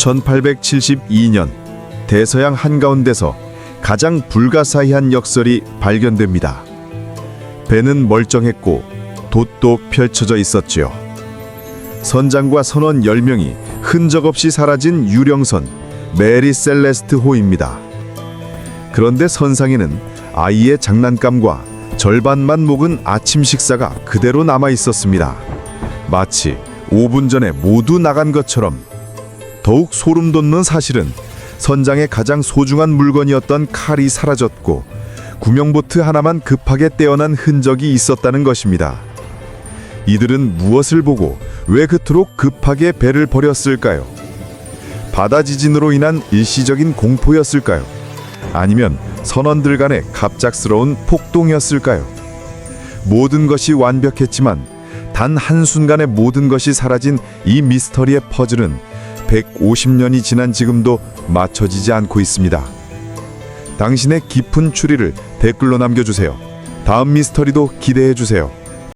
1872년 대서양 한가운데서 가장 불가사의한 역설이 발견됩니다. 배는 멀쩡했고 돛도 펼쳐져 있었지요. 선장과 선원 10명이 흔적 없이 사라진 유령선 메리 셀레스트 호입니다. 그런데 선상에는 아이의 장난감과 절반만 먹은 아침 식사가 그대로 남아 있었습니다. 마치 5분 전에 모두 나간 것처럼 더욱 소름 돋는 사실은 선장의 가장 소중한 물건이었던 칼이 사라졌고 구명보트 하나만 급하게 떼어난 흔적이 있었다는 것입니다. 이들은 무엇을 보고 왜 그토록 급하게 배를 버렸을까요? 바다 지진으로 인한 일시적인 공포였을까요? 아니면 선원들 간의 갑작스러운 폭동이었을까요? 모든 것이 완벽했지만 단 한순간에 모든 것이 사라진 이 미스터리의 퍼즐은 150년이 지난 지금도 맞춰지지 않고 있습니다. 당신의 깊은 추리를 댓글로 남겨주세요. 다음 미스터리도 기대해 주세요.